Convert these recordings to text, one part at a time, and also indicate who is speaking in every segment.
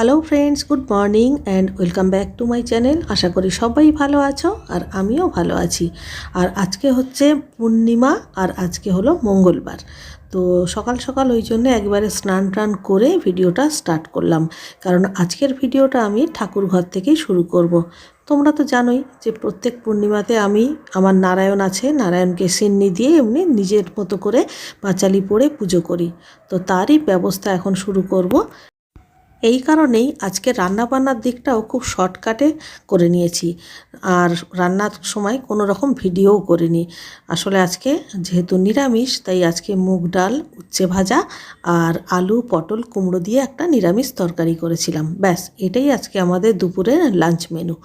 Speaker 1: Hello friends good morning and welcome back to my channel আশা করি সবাই ভালো আছো আর আমিও ভালো আছি। আর আজকে হচ্ছে পূর্ণিমা আর আজকে হলো মঙ্গলবার। তো সকাল সকাল ওই জন্য একবারে স্নান টান করে ভিডিওটা স্টার্ট করলাম। কারণ আজকের ভিডিওটা আমি ঠাকুর ঘর থেকেই শুরু করব। তোমরা তো জানোই যে প্রত্যেক পূর্ণিমাতে আমি আমার নারায়ণ আছে, নারায়ণকে সিন্নি দিয়ে এমনি নিজের মতো করে পাঁচালি পড়ে পুজো করি। তো তারই ব্যবস্থা এখন শুরু করব। এই কারণেই আজকে রান্নাবান্নার দিকটাও খুব শর্টকাটে করে নিয়েছি। আর রান্নার সময় কোনো রকম ভিডিওও করিনি। আসলে আজকে যেহেতু নিরামিষ, তাই আজকে মুগ ডাল, উচ্ছে ভাজা আর আলু, পটল, কুমড়ো দিয়ে একটা নিরামিষ তরকারি করেছিলাম। ব্যাস, এটাই আজকে আমাদের দুপুরের লাঞ্চ মেনু।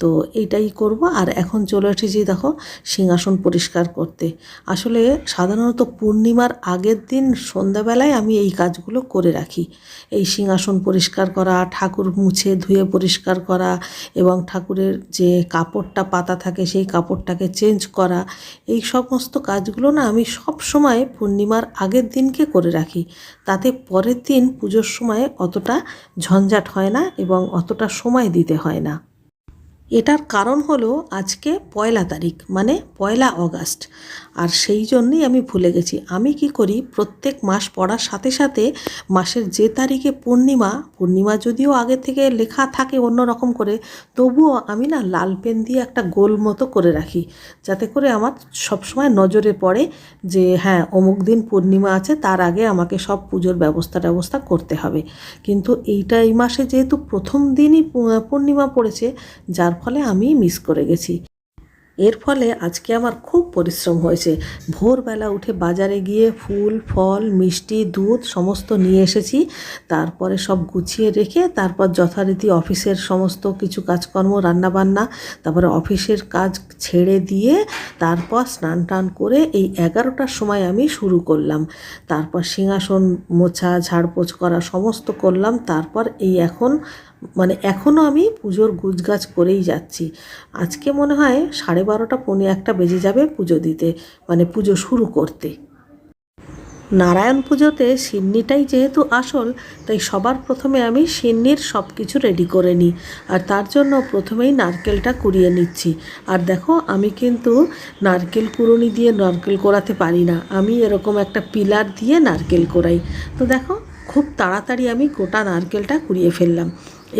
Speaker 1: তো এইটাই করব। আর এখন চলে এসেছি দেখো সিংহাসন পরিষ্কার করতে। আসলে সাধারণত পূর্ণিমার আগের দিন সন্ধ্যাবেলায় আমি এই কাজগুলো করে রাখি। এই সিংহাসন পরিষ্কার করা, ঠাকুর মুছে ধুয়ে পরিষ্কার করা এবং ঠাকুরের যে কাপড়টা পাতা থাকে সেই কাপড়টাকে চেঞ্জ করা, এই সমস্ত কাজগুলো না আমি সব সময় পূর্ণিমার আগের দিনকে করে রাখি। তাতে পরের দিন পুজোর সময় অতটা ঝঞ্ঝাট হয় না এবং অতটা সময় দিতে হয় না। এটার কারণ হলো আজকে পয়লা তারিখ মানে পয়লা অগাস্ট। আর সেই জন্যই আমি ভুলে গেছি। আমি কি করি, প্রত্যেক মাস পড়ার সাথে সাথে মাসের যে তারিখে পূর্ণিমা পূর্ণিমা যদিও আগে থেকে লেখা থাকে অন্য রকম করে, তবুও আমি না লাল পেন দিয়ে একটা গোল মতো করে রাখি। যাতে করে আমার সবসময় নজরে পড়ে যে হ্যাঁ অমুক দিন পূর্ণিমা আছে, তার আগে আমাকে সব পুজোর ব্যবস্থা ব্যবস্থা করতে হবে। কিন্তু এইটা এই মাসে যেহেতু প্রথম দিনই পূর্ণিমা পড়েছে, যার ফলে আমি মিস করে গেছি। এর ফলে আজকে আমার খুব পরিশ্রম হয়েছে। ভোরবেলা উঠে বাজারে গিয়ে ফুল, ফল, মিষ্টি, দুধ সমস্ত নিয়ে এসেছি। তারপরে সব গুছিয়ে রেখে তারপর যথারীতি অফিসের সমস্ত কিছু কাজকর্ম, রান্নাবান্না, তারপরে অফিসের কাজ ছেড়ে দিয়ে তারপর স্নান টান করে এই এগারোটার সময় আমি শুরু করলাম। তারপর সিংহাসন মোছা, ঝাড়পোছ করা সমস্ত করলাম। তারপর এই এখন মানে এখনও আমি পুজোর গুজগাছ করেই যাচ্ছি। আজকে মনে হয় সাড়ে বারোটা পৌনে একটা বেজে যাবে পুজো দিতে মানে পুজো শুরু করতে। নারায়ণ পুজোতে সিন্নিটাই যেহেতু আসল, তাই সবার প্রথমে আমি সিন্নির সব কিছু রেডি করে নিই। আর তার জন্য প্রথমেই নারকেলটা কুড়িয়ে নিচ্ছি। আর দেখো, আমি কিন্তু নারকেল কুড়ুনি দিয়ে নারকেল কোড়াতে পারি না। আমি এরকম একটা পিলার দিয়ে নারকেল কোড়াই। তো দেখো, খুব তাড়াতাড়ি আমি গোটা নারকেলটা কুড়িয়ে ফেললাম।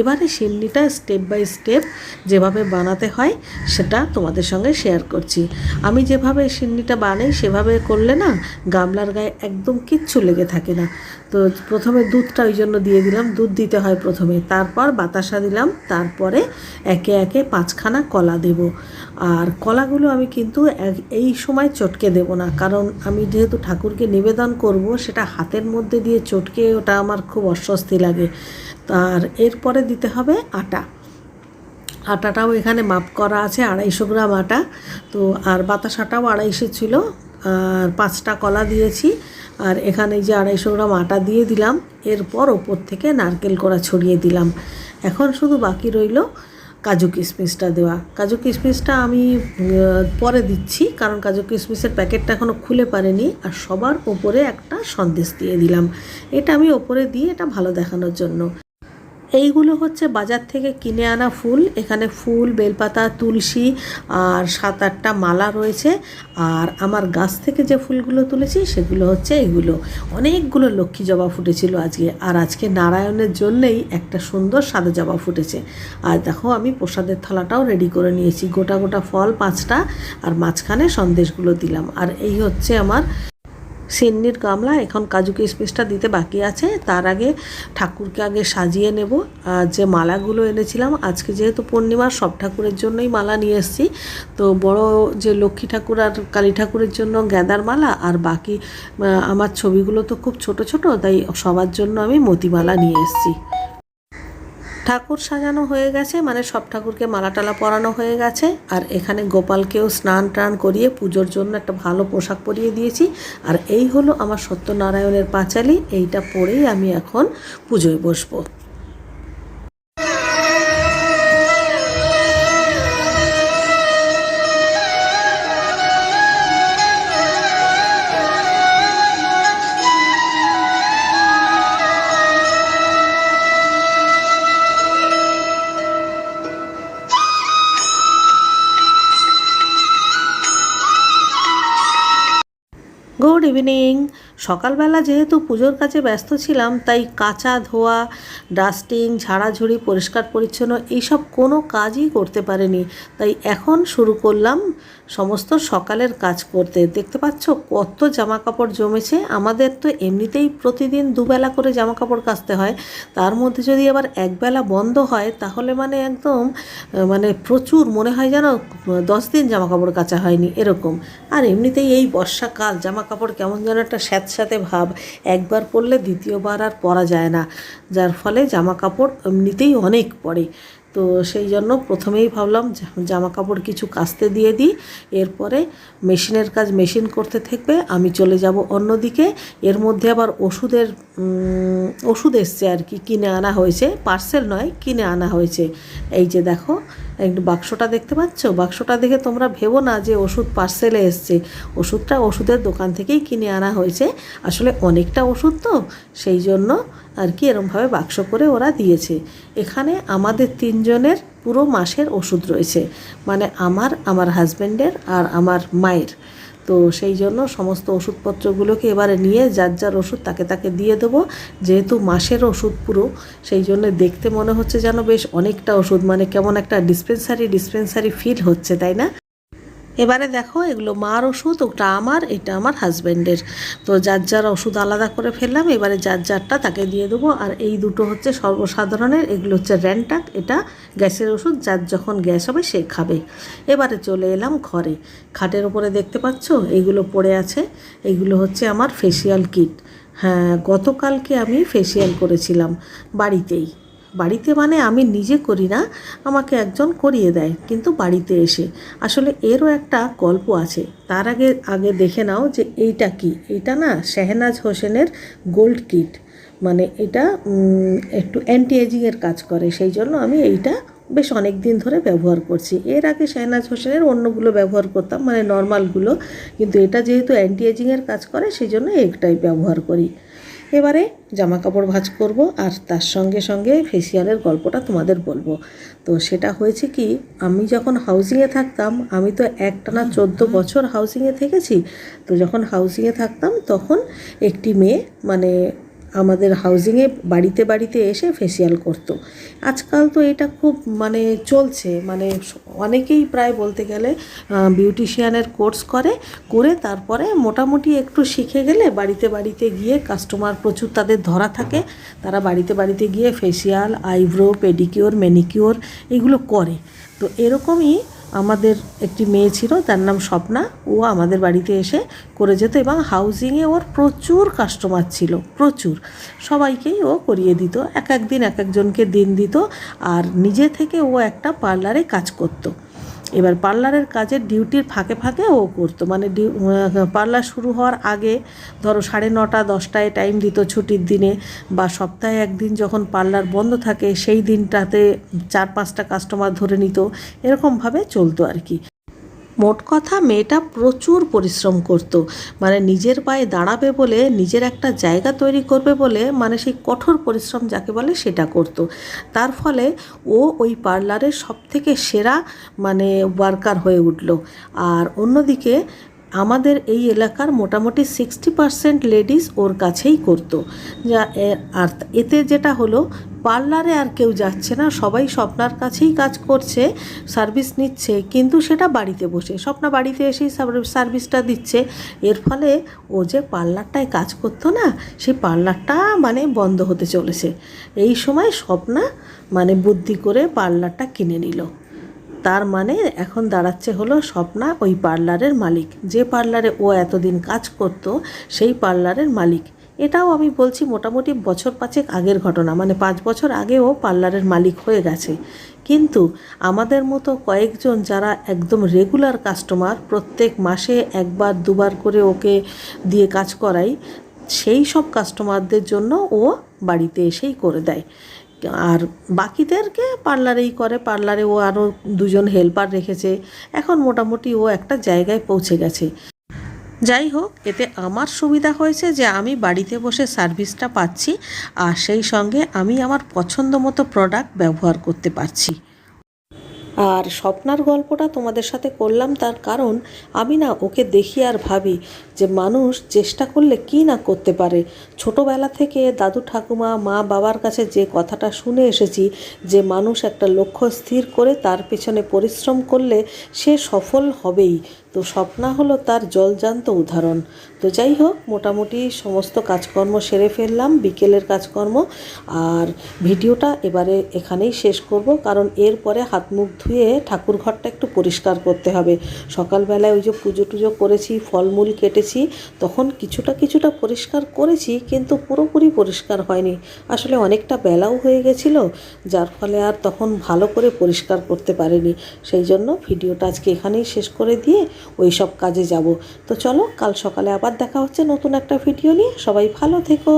Speaker 1: এবারে সিন্নিটা স্টেপ বাই স্টেপ যেভাবে বানাতে হয়, সেটা তোমাদের সঙ্গে শেয়ার করছি। আমি যেভাবে সিন্নিটা বানাই, সেভাবে করলে না গামলার গায়ে একদম কিচ্ছু লেগে থাকে না। তো প্রথমে দুধটা ওই জন্য দিয়ে দিলাম, দুধ দিতে হয় প্রথমে। তারপর বাতাসা দিলাম, তারপরে একে একে পাঁচখানা কলা দেব। আর কলাগুলো আমি কিন্তু এই সময় চটকে দেব না, কারণ আমি যেহেতু ঠাকুরকে নিবেদন করব, সেটা হাতের মধ্যে দিয়ে চটকে ওটা আমার খুব অস্বস্তি লাগে। আর এরপরে দিতে হবে আটা। আটাটাও এখানে মাপ করা আছে, আড়াইশো গ্রাম আটা। তো আর বাতাসাটাও আড়াইশো ছিল, আর পাঁচটা কলা দিয়েছি। আর এখানে যে আড়াইশো গ্রাম আটা দিয়ে দিলাম, এরপর ওপর থেকে নারকেল করা ছড়িয়ে দিলাম। এখন শুধু বাকি রইল কাজু কিশমিশটা দেওয়া। কাজু কিশমিশটা আমি পরে দিচ্ছি, কারণ কাজু কিশমিশের প্যাকেটটা এখনও খুলে পারেনি। আর সবার ওপরে একটা সন্দেশ দিয়ে দিলাম। এটা আমি ওপরে দিয়ে এটা ভালো দেখানোর জন্য। এইগুলো হচ্ছে বাজার থেকে কিনে আনা ফুল। এখানে ফুল, বেলপাতা, তুলসী আর সাত আটটা মালা রয়েছে। আর আমার গাছ থেকে যে ফুলগুলো তুলেছি, সেগুলো হচ্ছে এগুলো। অনেকগুলো লক্ষ্মী জবা ফুটেছিল আজকে। আর আজকে নারায়ণের জন্যেই একটা সুন্দর সাদা জবা ফুটেছে। আর দেখো, আমি প্রসাদের থালাটাও রেডি করে নিয়েছি। গোটা গোটা ফল পাঁচটা, আর মাঝখানে সন্দেশগুলো দিলাম। আর এই হচ্ছে আমার সিন্নির গামলা, এখন কাজুকে স্পেসটা দিতে বাকি আছে। তার আগে ঠাকুরকে আগে সাজিয়ে নেব। আর যে মালাগুলো এনেছিলাম, আজকে যেহেতু পূর্ণিমার, সব ঠাকুরের জন্যই মালা নিয়ে এসেছি। তো বড় যে লক্ষ্মী ঠাকুর আর কালী ঠাকুরের জন্য গ্যাদার মালা, আর বাকি আমার ছবিগুলো তো খুব ছোট ছোট, তাই সবার জন্য আমি মতিমালা নিয়ে এসেছি। ঠাকুর সাজানো হয়ে গেছে মানে সব ঠাকুরকে মালা টালা পরানো হয়ে গেছে। আর এখানে গোপালকেও স্নান টান করিয়ে পুজোর জন্য একটা ভালো পোশাক পরিয়ে দিয়েছি। আর এই হলো আমার সত্যনারায়ণের পাঁচালি, এইটা পরেই আমি এখন পুজোয় বসবো। গুড ইভিনিং সকালবেলা যেহেতু পুজোর কাজে ব্যস্ত ছিলাম, তাই কাঁচা ধোয়া ডাস্টিং ঝাড়াঝুড়ি পরিষ্কার পরিচ্ছন্ন এইসব কোনো কাজই করতে পারিনি। তাই এখন শুরু করলাম সমস্ত সকালের কাজ করতে। দেখতে পাচ্ছ কত জামা কাপড় জমেছে। আমাদের তো এমনিতেই প্রতিদিন দুবেলা করে জামা কাপড় কাচতে হয়। তার মধ্যে যদি আবার একবেলা বন্ধ হয়, তাহলে মানে একদম মানে প্রচুর মনে হয় যেন দশ দিন জামা কাপড় কাচা হয়নি, এরকম। আর এমনিতেই এই বর্ষাকাল জামা কাপড় কেমন যেন একটা স্যাঁতস্যাঁতে ভাব। একবার পরলে দ্বিতীয়বার আর পরা যায় না। যার ফলে জামা কাপড় এমনিতেই অনেক পড়ে তো সেই জন্য প্রথমেই ভাবলাম জামা কাপড় কিছু কাচতে দিয়ে দিই, এরপরে মেশিনের কাজ মেশিন করতে থাকবে, আমি চলে যাব অন্যদিকে। এর মধ্যে আবার ওষুধের ওষুধ এসছে আর কি, কিনে আনা হয়েছে, পার্সেল নয়, কিনে আনা হয়েছে। এই যে দেখো, একটু বাক্সটা দেখতে পাচ্ছ? বাক্সটা দেখে তোমরা ভেবো না যে ওষুধ পার্সেলে এসছে। ওষুধটা ওষুধের দোকান থেকেই কিনে আনা হয়েছে। আসলে অনেকটা ওষুধ তো, সেই জন্য আর কি এরমভাবে বাক্স করে ওরা দিয়েছে। এখানে আমাদের তিনজনের পুরো মাসের ওষুধ রয়েছে। মানে আমার আমার হাজব্যান্ডের আর আমার মায়ের। তো সেই জন্য সমস্ত ওষুধপত্রগুলোকে এবারে নিয়ে যার যার ওষুধ তাকে তাকে দিয়ে দেবো। যেহেতু মাসের ওষুধ পুরো, সেই জন্য দেখতে মনে হচ্ছে যেন বেশ অনেকটা ওষুধ। মানে কেমন একটা ডিসপেন্সারি ডিসপেন্সারি ফিল হচ্ছে, তাই না? এবারে দেখো, এগুলো মার ওষুধ, ওটা আমার, এটা আমার হাজব্যান্ডের তো যার যার ওষুধ আলাদা করে ফেললাম, এবারে যার যারটা তাকে দিয়ে দেবো। আর এই দুটো হচ্ছে সর্বসাধারণের, এগুলো হচ্ছে র্যান্টাক এটা গ্যাসের ওষুধ, যার যখন গ্যাস হবে সে খাবে। এবারে চলে এলাম ঘরে। খাটের ওপরে দেখতে পাচ্ছ এইগুলো পড়ে আছে। এইগুলো হচ্ছে আমার ফেসিয়াল কিট হ্যাঁ গতকালকে আমি ফেসিয়াল করেছিলাম বাড়িতেই। বাড়িতে মানে আমি নিজে করি না, আমাকে একজন করিয়ে দেয় কিন্তু বাড়িতে এসে। আসলে এরও একটা গল্প আছে, তার আগে আগে দেখে নাও যে এইটা কি? এইটা না শেহনাজ হোসেনের গোল্ড কিট। মানে এটা একটু অ্যান্টি এজিংয়ের কাজ করে, সেই জন্য আমি এইটা বেশ অনেক দিন ধরে ব্যবহার করছি। এর আগে শেহনাজ হোসেনের অন্যগুলো ব্যবহার করতাম মানে নর্মালগুলো কিন্তু এটা যেহেতু অ্যান্টি এজিংয়ের কাজ করে, সেই জন্য একটাই ব্যবহার করি। এবারে জামা কাপড় ভাঁজ করব আর তার সঙ্গে সঙ্গে ফেসিয়ালের গল্পটা তোমাদের বলব। তো সেটা হয়েছে কি আমি যখন হাউজিংয়ে থাকতাম আমি তো একটানা চোদ্দ বছর হাউজিংয়ে থেকেছি। তো যখন হাউজিংয়ে থাকতাম তখন একটি মেয়ে মানে আমাদের হাউজিংয়ে বাড়িতে বাড়িতে এসে ফেসিয়াল করতো। আজকাল তো এটা খুব মানে চলছে মানে অনেকেই প্রায় বলতে গেলে বিউটিশিয়ানের কোর্স করে করে তারপরে মোটামুটি একটু শিখে গেলে বাড়িতে বাড়িতে গিয়ে কাস্টমার প্রচুর তাদের ধরা থাকে, তারা বাড়িতে বাড়িতে গিয়ে ফেসিয়াল আইব্রো পেডিকিওর ম্যানিকিওর এগুলো করে। তো এরকমই আমাদের একটি মেয়ে ছিল, তার নাম স্বপ্না। ও আমাদের বাড়িতে এসে করে যেত এবং হাউজিংয়ে ওর প্রচুর কাস্টমার ছিল, প্রচুর। সবাইকেই ও করিয়ে দিত, এক এক দিন এক একজনকে দিন দিত, আর নিজে থেকে ও একটা পার্লারে কাজ করতো। এবার পার্লারের কাজের ডিউটির ফাঁকে ফাঁকে ও করতো। মানে ডিউ পার্লার শুরু হওয়ার আগে ধরো সাড়ে নটা, দশটায় টাইম দিত ছুটির দিনে বা সপ্তাহে একদিন যখন পার্লার বন্ধ থাকে সেই দিনটাতে চার পাঁচটা কাস্টমার ধরে নিত। এরকমভাবে চলতো আর কি। মোট কথা মেয়েটা প্রচুর পরিশ্রম করত। মানে নিজের পায়ে দাঁড়াবে বলে, নিজের একটা জায়গা তৈরি করবে বলে মানে সেই কঠোর পরিশ্রম যাকে বলে সেটা করত। তার ফলে ও ওই পার্লারের সব থেকে সেরা মানে ওয়ার্কার হয়ে উঠল। আর অন্যদিকে আমাদের এই এলাকার মোটামুটি সিক্সটি পার্সেন্ট লেডিস ওর কাছেই করতো। যা আর এতে যেটা হলো পার্লারে আর কেউ যাচ্ছে না, সবাই স্বপ্নার কাছেই কাজ করছে, সার্ভিস নিচ্ছে, কিন্তু সেটা বাড়িতে বসে। স্বপ্না বাড়িতে এসেই সার- সার্ভিসটা দিচ্ছে। এর ফলে ও যে পার্লারটায় কাজ করতো না সেই পার্লারটা মানে বন্ধ হতে চলেছে। এই সময় স্বপ্না মানে বুদ্ধি করে পার্লারটা কিনে নিল। তার মানে এখন দাঁড়াচ্ছে হলো স্বপ্না ওই পার্লারের মালিক। যে পার্লারে ও এতদিন কাজ করতো, সেই পার্লারের মালিক। এটাও আমি বলছি মোটামুটি বছর পাঁচেক আগের ঘটনা মানে পাঁচ বছর আগে ও পার্লারের মালিক হয়ে গেছে। কিন্তু আমাদের মতো কয়েকজন যারা একদম রেগুলার কাস্টমার প্রত্যেক মাসে একবার, দুবার করে ওকে দিয়ে কাজ করাই, সেই সব কাস্টমারদের জন্য ও বাড়িতে এসেই করে দেয়। আর বাকিদেরকে পার্লারেই করে, পার্লারে ও আরও দুজন হেল্পার রেখেছে। এখন মোটামুটি ও একটা জায়গায় পৌঁছে গেছে। যাই হোক, এতে আমার সুবিধা হয়েছে যে আমি বাড়িতে বসে সার্ভিসটা পাচ্ছি আর সেই সঙ্গে আমি আমার পছন্দ মতো প্রোডাক্ট ব্যবহার করতে পারছি। আর স্বপ্নার গল্পটা তোমাদের সাথে করলাম তার কারণ আমি না ওকে দেখি আর ভাবি যে মানুষ চেষ্টা করলে কি না করতে পারে। ছোটোবেলা থেকে দাদু ঠাকুমা, মা বাবার কাছে যে কথাটা শুনে এসেছি যে মানুষ একটা লক্ষ্য স্থির করে তার পেছনে পরিশ্রম করলে সে সফল হবেই। তো স্বপ্না হলো তার জলজান্ত উদাহরণ। তো যাই হোক মোটামুটি সমস্ত কাজকর্ম সেরে ফেললাম, বিকেলের কাজকর্ম। আর ভিডিওটা এবারে এখানেই শেষ করব, কারণ এরপরে হাত মুখ ধুয়ে ঠাকুর ঘরটা একটু পরিষ্কার করতে হবে। সকালবেলায় ওই যে পুজো টুজো করেছি, ফলমূল কেটেছি, তখন কিছুটা কিছুটা পরিষ্কার করেছি, কিন্তু পুরোপুরি পরিষ্কার হয়নি। আসলে অনেকটা বেলাও হয়ে গেছিল, যার ফলে আর তখন ভালো করে পরিষ্কার করতে পারিনি। সেই জন্য ভিডিওটা আজকে এখানেই শেষ করে দিয়ে ওই সব কাজে যাব। তো চলো, কাল সকালে আবার দেখা হচ্ছে নতুন একটা ভিডিও নিয়ে। সবাই ভালো থেকো।